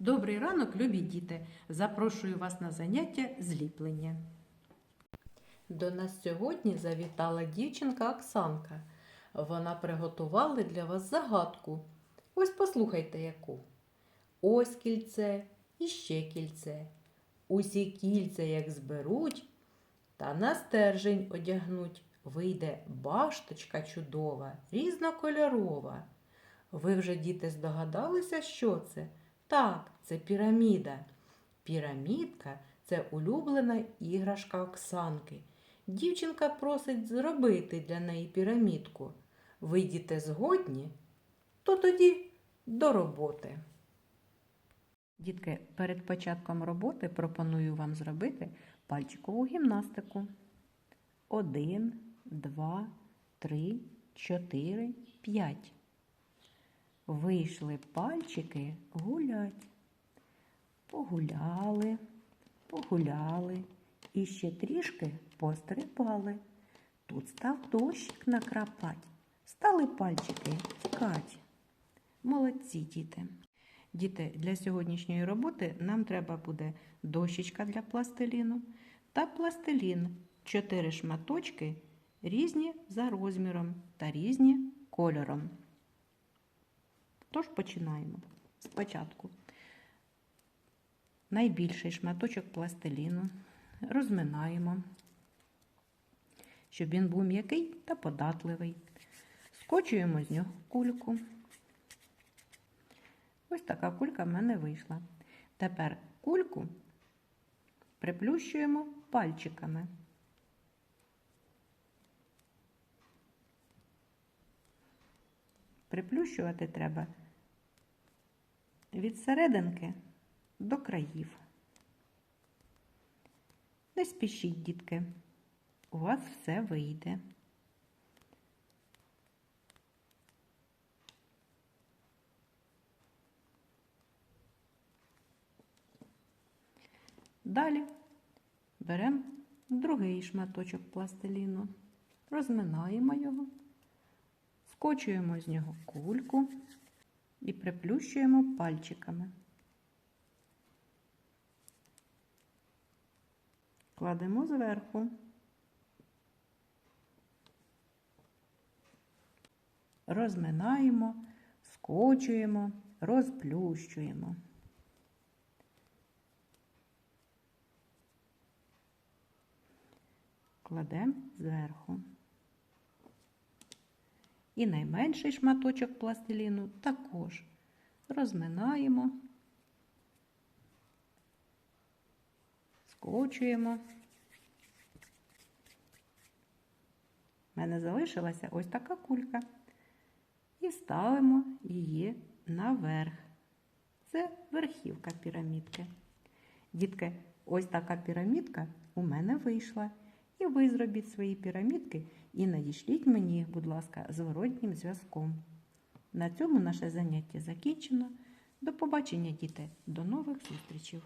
Добрий ранок, любі діти! Запрошую вас на заняття зліплення. До нас сьогодні завітала дівчинка Оксанка. Вона приготувала для вас загадку. Ось послухайте яку. Ось кільце і ще кільце. Усі кільця, як зберуть, та на стержень одягнуть. Вийде башточка чудова, різнокольорова. Ви вже, діти, здогадалися, що це? Так, це піраміда. Пірамідка це улюблена іграшка Оксанки. Дівчинка просить зробити для неї пірамідку. Ви, згодні? То тоді до роботи. Дітки, перед початком роботи пропоную вам зробити пальчикову гімнастику. Один, два, три, чотири, п'ять. Вийшли пальчики гулять. Погуляли, погуляли і ще трішки пострибали. Тут став дощик накрапать. Стали пальчики тікать. Молодці діти. Діти, для сьогоднішньої роботи нам треба буде дощечка для пластиліну та пластилін. Чотири шматочки різні за розміром та різні кольором. Тож починаємо. Спочатку найбільший шматочок пластиліну розминаємо, щоб він був м'який та податливий. Скочуємо з нього кульку. Ось така кулька в мене вийшла. Тепер кульку приплющуємо пальчиками. Приплющувати треба від серединки до країв. Не спішіть, дітки, у вас все вийде. Далі беремо другий шматочок пластиліну, розминаємо його, скочуємо з нього кульку і приплющуємо пальчиками. Кладемо зверху. Розминаємо, скочуємо, розплющуємо. Кладемо зверху. І найменший шматочок пластиліну також розминаємо, скочуємо. У мене залишилася ось така кулька. І ставимо її наверх. Це верхівка пірамідки. Дітки, ось така пірамідка у мене вийшла. І ви зробіть свої пірамідки і надішліть мені будь ласка, зворотнім зв'язком. На цьому наше заняття закінчено. До побачення, діти, до нових зустрічей!